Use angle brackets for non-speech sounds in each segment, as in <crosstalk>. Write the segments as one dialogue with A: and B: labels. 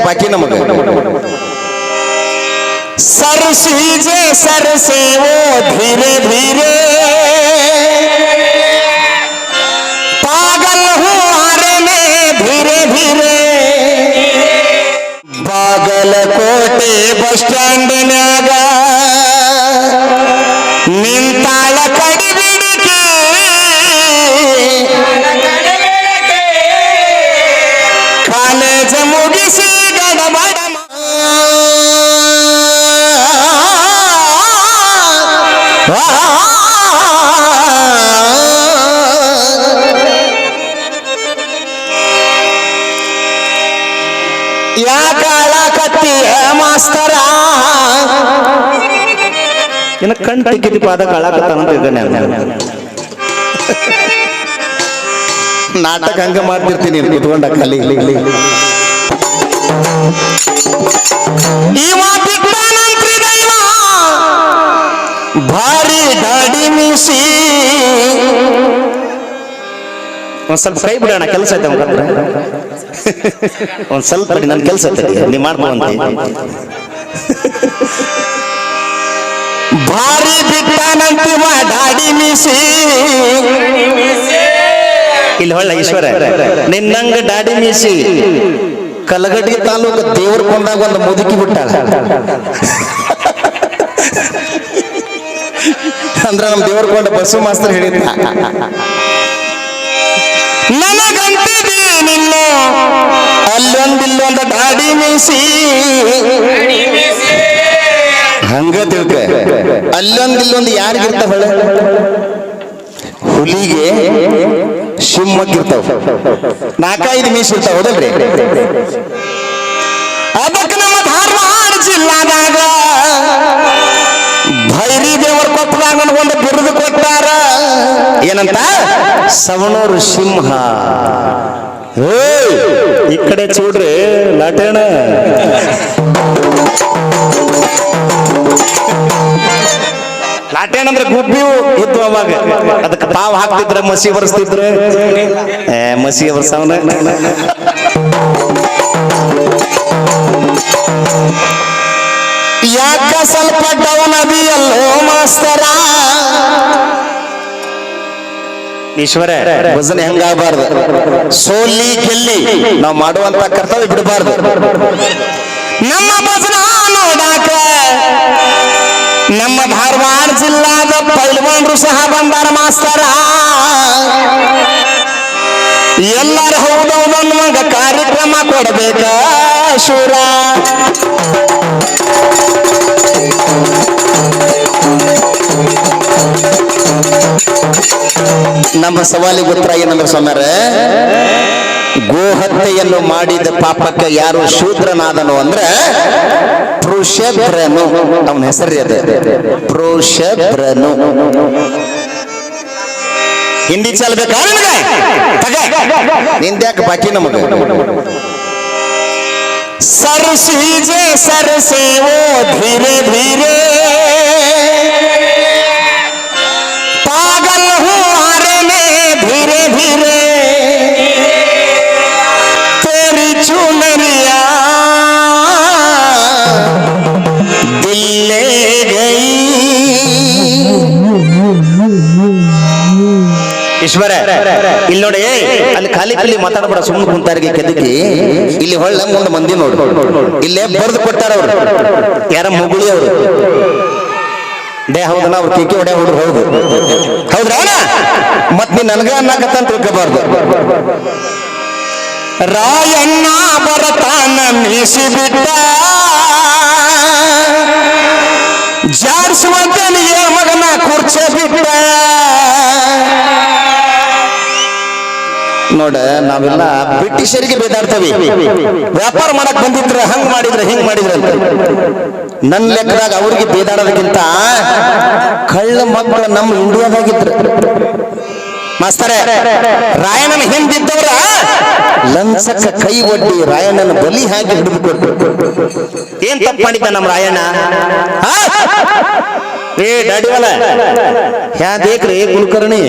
A: ಬಾಕಿ ನಮಗ सरसीजे सरसे वो धीरे धीरे पागल हूँ हारे में धीरे धीरे ಬಾಗಲಕೋಟೆ ಬಸ್ ಸ್ಟ್ಯಾಂಡ್ನ್ಯಾಗ ನಿಂತಾಳ
B: ಇನ್ನು ಕಣ್ ತೆಗಿದಿ ಪಾದ ಅಂತ ಇದ್ದಾನೆ
A: ನಾಟಕ ಹಂಗ ಮಾಡ್ತಿರ್ತೀನಿ ಕುತ್ಕೊಂಡ ಕಲಿ ಭಾರಿ ದಾಡಿ ಮೀಸಿ.
B: ಒಂದ್ ಸ್ವಲ್ಪ ಫ್ರೈ ಬಿಡೋಣ ಕೆಲಸ ಐತೆ. <laughs> ಒಂದ್ ಸ್ವಲ್ಪ ಬಿಡಿ, ನನ್ ಕೆಲಸ ಐತೆ ನೀ ಮಾಡ್ಕೊಂತ
A: ಭಾರಿ ಬಿಟ್ಟಾನಂತಿವ ದಾಡಿ ಮೀಸಿ.
B: ಇಲ್ಲಿ ಹೊಳ್ಳ ಈಶ್ವರ, ನಿನ್ನಂಗ ಡಾಡಿ ಮೀಸಿ.
A: ಕಲಗಡಿ ತಾಲೂಕು ದೇವ್ರ ಕೊಂಡಾಗ ಒಂದು ಮುದುಕಿ ಬಿಟ್ಟಾಳ ಅಂದ್ರ ನಮ್ ದೇವ್ರ ಕೊಂಡ ಬಸ್ಸು ಮಾಸ್ತರ್ ಹೇಳಿದ್ದ ನನಗಂತಿದೆ ಅಲ್ಲೊಂದಿಲ್ಲೊಂದು ದಾಡಿ ಮೀಸಿ. ಹಂಗ ತಿಳ್ಕ. ಅಲ್ಲೊಂದಿಲ್ಲೊಂದು ಯಾರಿಗಿರ್ತಾವ ಹುಲಿಗೆ ಸಿಂಹಕ್ಕಿರ್ತಾವ ನಾಲ್ಕೈದು ಮೀಸ್ ಇರ್ತಾವ, ಹೌದಲ್ರಿ? ಅದಕ್ಕೆ ನಮ್ಮ ಧಾರವಾಡ ಜಿಲ್ಲಾದಾಗ ಭೈರಿ ದೇವರ ಕೊಪ್ಪದಾಗ ಒಂದು ಬಿರುದು ಕೊಟ್ಟಾರ. ಏನಂತ? ಸವಣೂರು ಸಿಂಹ!
B: ಈ ಕಡೆ ಚೂಡ್ರಿ ಲಾಟೇಣ ಲಾಟೇಣ ಅಂದ್ರೆ ಗುಬ್ಬಿವು ಇತ್ತು ಅವಾಗ. ಅದಕ್ಕೆ ತಾವ್ ಹಾಕ್ತಿದ್ರ, ಮಸಿ ಬರ್ಸ್ತಿದ್ರ ಮಸಿ ಬರ್ಸವನ
A: ಯಾಕ ಸ್ವಲ್ಪ ಡೌನ್ ಅದಿಯಲ್ಲೋ ಮಾಸ್ತರ?
B: ಈಶ್ವರ
A: ಭಜನೆ ಹೆಂಗಾಗಬಾರ್ದು? ಸೋಲಿ ಗೆಲ್ಲಿ, ನಾವು ಮಾಡುವಂತ ಕರ್ತವ್ಯ ಬಿಡಬಾರ್ದು. ನಮ್ಮ ಭಜನ ನೋಡಾಕ ನಮ್ಮ ಧಾರವಾಡ ಜಿಲ್ಲಾದ ಪೈಲ್ವಾನ್ರು ಸಹ ಬಂದಾರ ಮಾಸ್ತರ. ಎಲ್ಲರ ಹೌದೌದು ಅನ್ನುವಂಗ ಕಾರ್ಯಕ್ರಮ ಕೊಡಬೇಕ, ಶೂರ. ನಮ್ಮ ಸವಾಲಿಗೆ ಉತ್ತರ ಏನಂದ್ರೆ ಸ್ವಾಮ್ಯಾರ? ಗೋಹತ್ಯೆಯನ್ನು ಮಾಡಿದ ಪಾಪಕ್ಕೆ ಯಾರು ಶೂದ್ರನಾದನು ಅಂದ್ರೆ ಪೃಷಭ್ರನು ಅವನ ಹೆಸರು ಅದ ಪೃಷಭ್ರನು ಹಿಂದಿ ಚಲ್ಬೇಕಾ ನಿನಗೆ? ತಗ. ನಿಂದ್ಯಾಕೆ ಬಾಕಿ ನಮಗ सरसीजे सरसे वो धीरे धीरे पागल हूँ हारे में धीरे धीरे
B: ಈಶ್ವರ ಇಲ್ಲಿ ನೋಡಿ ಅಲ್ಲಿ ಖಾಲಿ ಖಾಲಿ ಮಾತಾಡಬೇಡ ಸುಮ್ಮನೆ ಕುಂತಾರಿಗೆ ಕೆದಕಿ.
A: ಇಲ್ಲಿ ಹೊಳ್ಳ ಮುಂದೆ ಮಂದಿ ನೋಡು. ಇಲ್ಲೇ ಬರೆದು ಕೊಡ್ತಾರ ಅವರು.
B: ಯಾರ ಮುಗುಳಿ ಅವರು.
A: ಡೇ ಹೌದಲ್ಲ ಅವ್ರು ಕೇಕಿ ಹೊಡೆ ಹುಡುಗ ಹೌದು. ಹೌದ್ರಾ? ಮತ್ ನೀ ನನಗ ಅನ್ನಕತ್ತ ತಿಳ್ಕೋಬಾರ್ದು. ರಾಯಣ್ಣ ಬರತಾನ ಮೀಸಿ ಬಿಟ್ಟ ನೀ ಮಗನ ಕುರ್ಚೆ ಬಿಟ್ಟ. ನೋಡ ನಾವೆಲ್ಲ ಬ್ರಿಟಿಷರಿಗೆ ಬೇದಾಡ್ತೇವೆ. ವ್ಯಾಪಾರ ಮಾಡಕ್ ಬಂದಿದ್ರ ಹಂಗ್ ಮಾಡಿದ್ರ ಹಿಂಗ್ ಮಾಡಿದ್ರ ಅಂತ. ನನ್ನ ಲೆಕ್ಕದಾಗ ಅವ್ರಿಗೆ ಬೇದಾಡೋದಕ್ಕಿಂತ ಕಳ್ಳ ಮಕ್ಕಳು ನಮ್ಮ ಇಂಡಿಯಾದಾಗಿದ್ರು. ಮಾಸ್ತರೇ, ರಾಯಣ್ಣನ ಹಿಂದಿದ್ದವ್ರ ಲಂಚಕ್ಕ ಕೈ ಒಡ್ಡಿ ರಾಯಣ್ಣನ ಬಲಿ ಹಾಕಿ ಹಿಡಿದು
B: ಏನ್ ತಪ್ಪು ಮಾಡಿದ್ದ ನಮ್ಮ ರಾಯಣ್ಣ? ಏ ಡಾಡಿವಲ್ಲ
A: ಹ್ಯಾ, ದೇಕ್ರಿ ಕುಲಕರ್ಣಿ.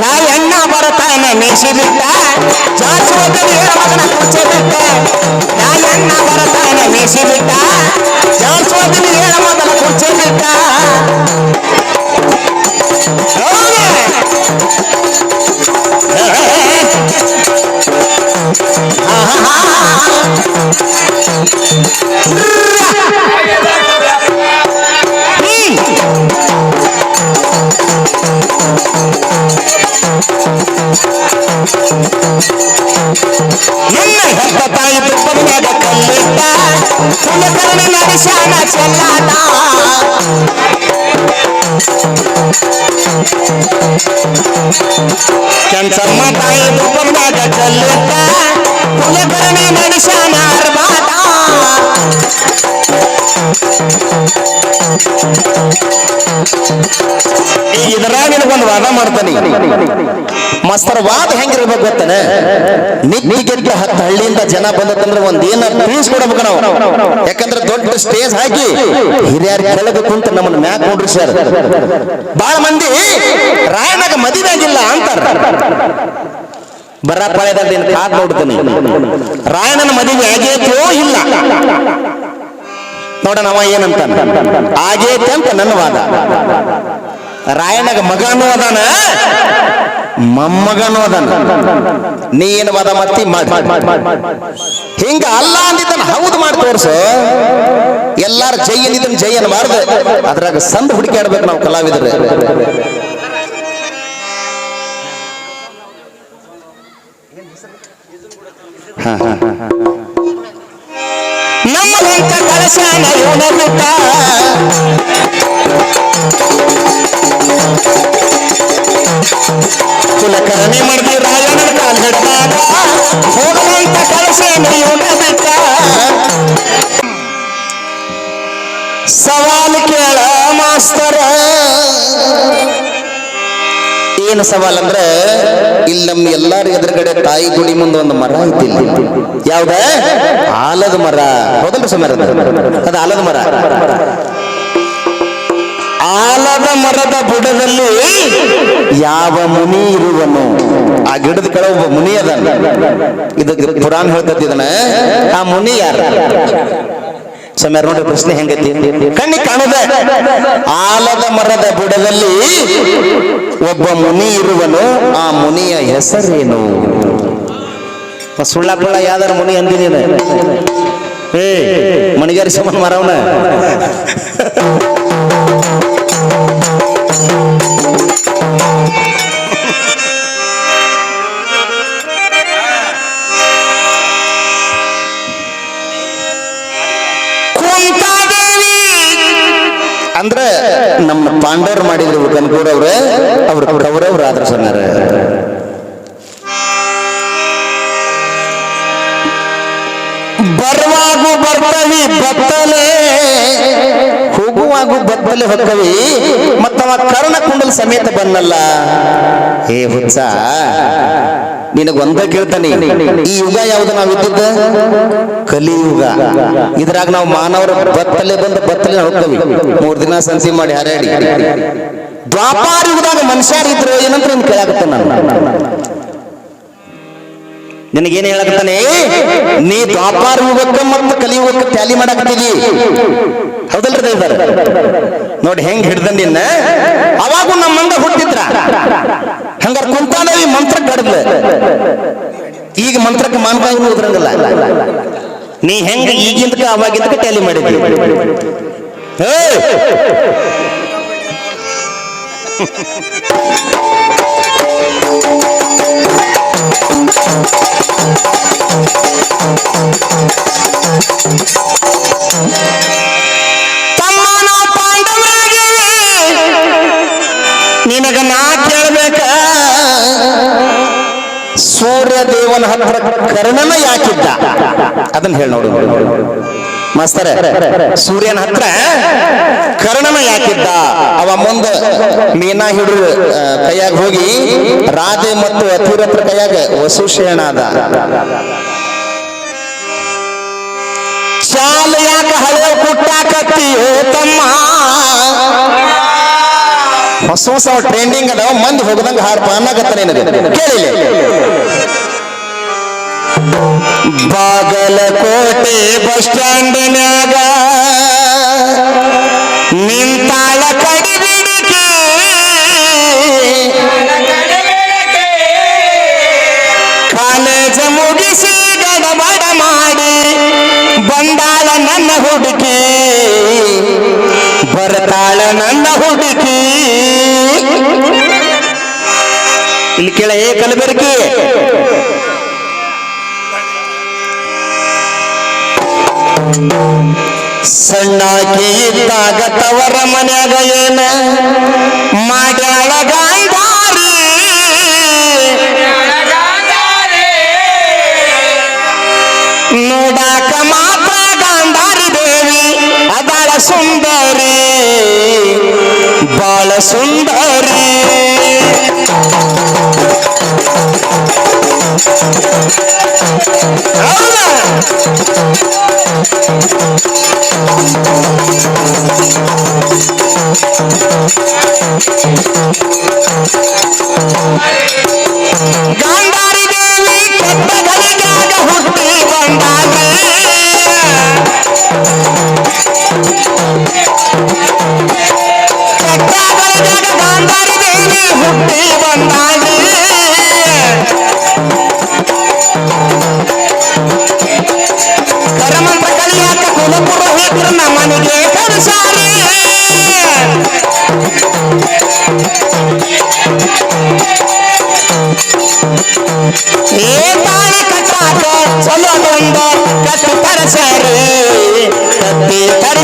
A: ರಾಯಣ್ಣ ಬರತಾನೆ ಮೀಸಿ ಬಿಟ್ಟ ಜಾಸ್ತಿ ಮಗನ ಕುಚ್ಚೆ ಬಿಟ್ಟ ಯಾಯಣ್ಣ ಬರತಾನ ಮೀಸಿ ಬಿಟ್ಟ ಹೇಳ ಮೊದಲ ಕುಚ್ಚೆ ಬಿಟ್ಟ? ಕುಲಕರ್ಣಿ ನಡೆಸ್ಯಾನ ಚೆಲ್ಲಾಟ ಕೆಂಚಮ್ಮ ತಾಯಿ ತುಪ್ಪದ ಕಲ್ಲಿಟ್ಟ ಕುಲಕರ್ಣಿ ನಡೆಸ್ಯಾನ ಅರ್ಬಾಟ ಇದ್ರಾಗ ನಿನಗೊಂದು ವಾದ ಮಾಡ್ತಾನೆ. ಮಸ್ತರ, ವಾದ ಹೆಂಗಿರ್ಬೇಕು ಗೊತ್ತೇನೆ? ನಿತ್ತಿಗೆದ್ದ ಹತ್ತು ಹಳ್ಳಿಯಿಂದ ಜನ ಬಂದತ್ತಂದ್ರೆ ಒಂದ್ ಏನ ತಿಳಿಸ್ಕೊಡ್ಬೇಕು ನಾವು. ಯಾಕಂದ್ರೆ ದೊಡ್ಡ ಸ್ಟೇಜ್ ಹಾಕಿ ಹಿರಿಯರ ಕೆಳಗೆ ಕುಂತ ನಮ್ಮನ್ನ ಮ್ಯಾಕ್ ನೋಡ್ರಿ ಸರ್ ಬಹಳ ಮಂದಿ ರಾಯನಾಗ ಮದುವೆ ಆಗಿಲ್ಲ ಅಂತಾರ. ಬರ ನೀನು ಕಾದ್ ನೋಡ್ತೀನಿ. ರಾಯಣನ ಮದುವೆ ಆಗೇತೋ ಇಲ್ಲ. ನೋಡೋಣ ಅವ ಏನಂತ ಆಗೇತೆ ಅಂತ ನನ್ನ ವಾದ. ರಾಯಣಗ ಮಗನೂ ಅದಾನ. ಮೊಮ್ಮಗನೂ ಅದಾನ. ನೀ ಏನು ಮತ್ತಿ ಹಿಂಗ ಅಲ್ಲ ಅಂದಿದ್ದನ ಹೌದು ಮಾಡಿ ತೋರ್ಸು. ಎಲ್ಲಾರು ಜೈ ಅಂದಿದ್ದನ್ ಜೈ ಅನ್ನಬಾರ್ದು ಅದ್ರಾಗ ಸಂದ ಹುಡುಕಾಡ್ಬೇಕು ನಾವು ಕಲಾವಿದರು. ನಮ್ಮ ಹೊಂಟ ಕುಲಕರ್ಣಿ ಮಾಡಿದ್ವಿ ರಾಯಣನ ಕಾಲ್ ಹಿಡ್ದಾಗ ಹೋಗುವಂತ ಕಳಶಾನ ಇವನ ಬಿಟ್ಟ ಸವಾಲು ಕೇಳ ಮಾಸ್ತರ. ಏನು ಸವಾಲ್ ಅಂದ್ರೆ ಇಲ್ಲಿ ನಮ್ಮ ಎಲ್ಲಾರ ಎದುರುಗಡೆ ತಾಯಿ ಗುಡಿ ಮುಂದೆ ಒಂದು ಮರ ಐತಿ ಇಲ್ಲಿ. ಯಾವ್ದ? ಆಲದ ಮರ. ಹೌದಲ್ರಿ ಸುಮಾರ ಅದು ಆಲದ ಮರ. ಆಲದ ಮರದ ಬುಡದಲ್ಲಿ ಯಾವ ಮುನಿ ಇರುವನು? ಆ ಗಿಡದ ಕೆಳ ಒಬ್ಬ ಮುನಿ ಅದ ಇದು ಹೇಳ್ತೈತಿ ಇದನ್ನ. ಆ ಮುನಿ ಯಾರ? ಸಮಯ ನೋಡಿ ಪ್ರಶ್ನೆ ಹೆಂಗೈತಿ? ಕಣ್ಣಿ ಕಾಣದೆ. ಆಲದ ಮರದ ಬುಡದಲ್ಲಿ ಒಬ್ಬ ಮುನಿ ಇರುವನು. ಆ ಮುನಿಯ ಹೆಸರೇನು? ಸುಳ್ಳ ಪುಳ್ಳ ಯಾವ್ದಾರ ಮುನಿ ಅಂದಿದ್ದೀನಿ ಏ ಮಣಿಗಾರಿ ಸಮಾನ ಮರವನ. ಹೋಗುವಾಗು ಬತ್ತಲೆ ಹೊಕ್ಕವಿ, ಮತ್ತವ ಕರ್ಣ ಕುಂಡಲ ಸಮೇತ ಬನ್ನಲ್ಲ ಹೇ ಹುಚ್ಚ, ನಿನಗೊಂದ ಕೇಳ್ತಾನೆ. ಈ ಯುಗ ಯಾವ್ದು ನಾವು ಇದ್ದಿದ್ದ? ಕಲಿಯುಗ. ಇದ್ರಾಗ ನಾವು ಮಾನವರ ಬತ್ತಲೆ ಬಂದ ಬತ್ತಲೆ ಹೋಗ್ತವಿ ಮೂರ್ ದಿನ ಸಂಸಿ ಮಾಡಿ ಹರಡಿ. ದ್ವಾಪಾರ ಯುಗದಾಗ ಮನುಷ್ಯರು ಇದ್ರು ಏನಂತ ನಿನ್ ಕೇಳಾಕತ್ತ ನಾನು? ನಿನಗೇನ್ ಹೇಳಕತ್ತಾನೆ? ನೀ ದ್ವಾಪಾರ ಯುಗಕ್ಕ ಮತ್ತ ಕಲಿಯುಗಕ್ಕ ಟ್ಯಾಲಿ ಮಾಡಾಕತ್ತೀವಿ. ಹೌದಲ್ಲ ಹೆಂಗ್ ಹಿಡ್ದ ನಿನ್ನ? ಅವಾಗೂ ನಮ್ಮ ಮಂದ ಹುಟ್ಟಿದ್ರ? ಹಂಗಾರ ಕುಂತಾದೇವಿ ಮಂತ್ರ ಕಡದ್ಲ ಈಗ ಮಂತ್ರಕ್ಕೆ ಮಾನ್ಕಾಯಿ ಉದ್ರಂಗಲ್ಲ ನೀ ಹೆಂಗ ಈಗಿಂದಕ ಅವಾಗಿಂದಕ ಟ್ಯಾಲಿ ಮಾಡಿದ್ವಿ Thank ತಮ್ಮನ ದೇವನ ಹತ್ರ ಕರ್ಣನ ಯಾಕಿದ್ದ? ಅದನ್ನ ಹೇಳಿ ನೋಡು. ಮಾಸ್ತರ, ಸೂರ್ಯನ ಹತ್ರ ಕರ್ಣನ ಯಾಕಿದ್ದ? ಅವ ಮುಂದ ಮೀನಾ ಹಿಡಿದು ಕೈಯಾಗ ಹೋಗಿ ರಾಧೆ ಮತ್ತು ಅತಿರತ್ರ ಕೈಯಾಗ ವಸುಶೇಣಾದ ಶಾಲ ಯಾಕ ಹಳೆ ಕುಟ್ಟಾಕತ್ತಿ ತಮ್ಮ? ಹೊಸ ಹೊಸ ಟ್ರೆಂಡಿಂಗ್ ಅದಾವ, ಮಂದಿ ಹೋಗದಂಗ ಹಾರ್ಪ ಅನ್ನಕತ್ತ ಕೇಳಿಲ್ಲ. ಬಾಗಲಕೋಟೆ ಬಸ್ ಸ್ಟ್ಯಾಂಡ್ನ್ಯಾಗ ನಿಂತಾಳ ಕಡಿಬಿಡಿಕೆ ಕಾಲೇಜ ಮುಗಿಸಿ ಗಡಬಡ ಮಾಡಿ ಬಂದಾಳ ನನ್ನ ಹುಡುಕಿ ಬರ್ತಾಳ ನನ್ನ ಹುಡುಕಿ ಇಲ್ಲಿ ಕೇಳ ಏ ಕಲಬೆರಕಿ ಸಣ್ಣಾಕಿ ಇದ್ದಾಗ ತವರ ಮನ್ಯಾಗ ಏನ ಮಾಡ್ಯಾಳ ಗಾಂಧಾರಿ ನೋಡಾಕ ಮಾತ್ರ ಗಾಂಧಾರಿ ದೇವಿ ಅದಾಳ ಸುಂದರಿ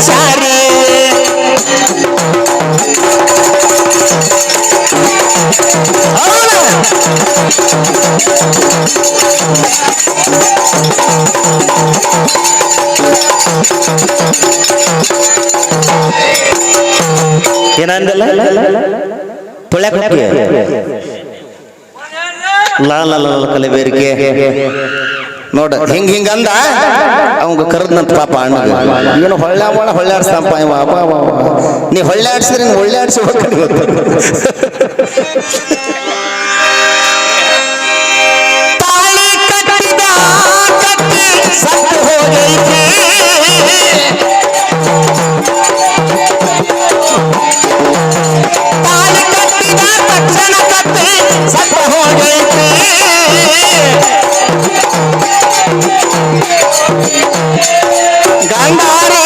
A: ಕತ್ತಿ ತರಸಾರಿ ಹೌದಾ
B: ಏನಂದಲ್ಲ ತುಳ್ಯಾಕ ಹೋಗಿ ಲಾ ಲಾ ಲಾ ಲಾ ಕಲಿಬೇರಿಕೆ
A: ನೋಡ ಹಿಂಗ ಹಿಂಗ ಅಂದ ಅವಂಗ ಕರೆದ್ನಂತ ಪಾಪ ಅಣ್ಣ ಏನು ಹೊಳ್ಳ ಒಳ ಇವ. ಅಬ್ಬಾ. ನೀ ಹೊಳ್ಳಾಡ್ಸಿದ್ರೆ ನೀನು ಒಳ್ಳೆ ತಾಳಿ <laughs>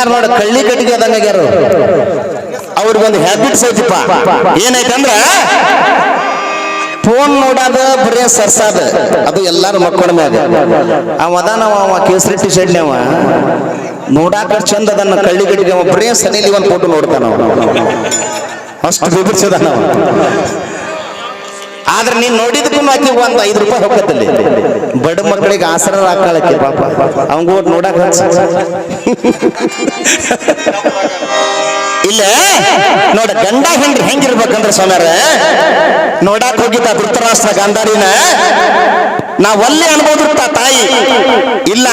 A: ಎಲ್ಲಾರು ನೋಡ, ಕಳ್ಳಿ ಕಟ್ಟಿಗೆ ಅದಂಗ ಆಗ್ಯಾರ. ಅವ್ರಿಗೊಂದು ಹ್ಯಾಬಿಟ್ಸ್ ಐತಿಪ್ಪ ಏನಾಯ್ತಂದ್ರ ಫೋನ್ ನೋಡಾದ ಬರೇ ಸರ್ಸಾದ. ಅದು ಎಲ್ಲಾರು ಮಕ್ಕಳ ಮ್ಯಾಗ. ಅವ ಅದಾನವ ಅವ ಕೇಸರಿ ಟಿ ಶರ್ಟ್ ಅವ ನೋಡಾಕ ಚಂದ ಅದನ್ನ ಕಳ್ಳಿ ಕಟ್ಟಿಗೆ ಬರೇ ಸನಿಲಿ ಒಂದು ಫೋಟೋ ನೋಡ್ತಾನ ಅಷ್ಟು ಬಿಬಿರ್ಸದ ಆದ್ರೆ ನೀನ್ ನೋಡಿದಕ್ಕೂ ಆಕಿ ಒಂದ್ ಐದು ರೂಪಾಯಿ ಹೋಗತ್ತಲ್ಲಿ. ಬಡ ಮಕ್ಕಳಿಗೆ ಆಸರ ಹಾಕಿ ಪಾಪ. ಅವಂಗ ನೋಡಕ್ ಇಲ್ಲ, ನೋಡ, ಗಂಡ ಹೆಂಡ್ರಿ ಹೆಂಗಿರ್ಬೇಕಂದ್ರ ಸ್ವಾಮ್ಯಾರ ನೋಡಾಕ್ ಹೋಗಿದ್ದ ಧೃತರಾಷ್ಟ್ರ ಗಾಂಧಾರಿನ ನಾ ಅನ್ಬೋದು ತಾಯಿ. ಇಲ್ಲ,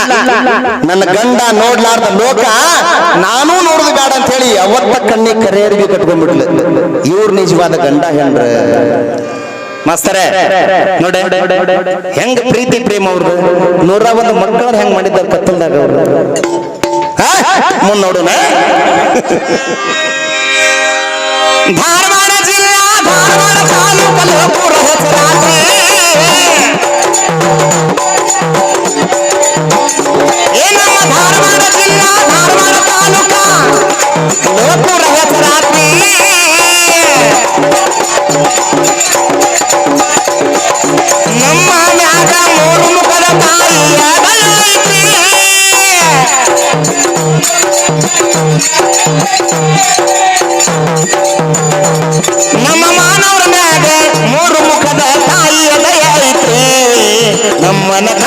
A: ನನ್ನ ಗಂಡ ನೋಡ್ಲಾರ್ದ ಲೋಕ ನಾನು ನೋಡುದು ಬೇಡ ಅಂತ ಹೇಳಿ ಅವತ್ತ ಕಣ್ಣಿ ಕರೆಯರಿಗೆ ಕಟ್ಕೊಂಡ್ಬಿಡ್ಲಿ ಇವ್ರ ನಿಜವಾದ ಗಂಡ ಹೆಂಡ್ರ? ಮಾಸ್ತರೇ, ನೋಡಿ ಹೆಂಗ್ ಪ್ರೀತಿ ಪ್ರೇಮ ಅವ್ರದ್ದು ನೂರ ಒಂದು ಮಕ್ಕಳ ಹೆಂಗ್ ಮಾಡಿದ್ದಾರೆ ಕತ್ತಲ್ದಾಗ ಅವ್ರು ಮುಂದ್ ನೋಡೋಣ ಧಾರವಾಡ ಜಿಲ್ಲಾ
C: ಮೂರು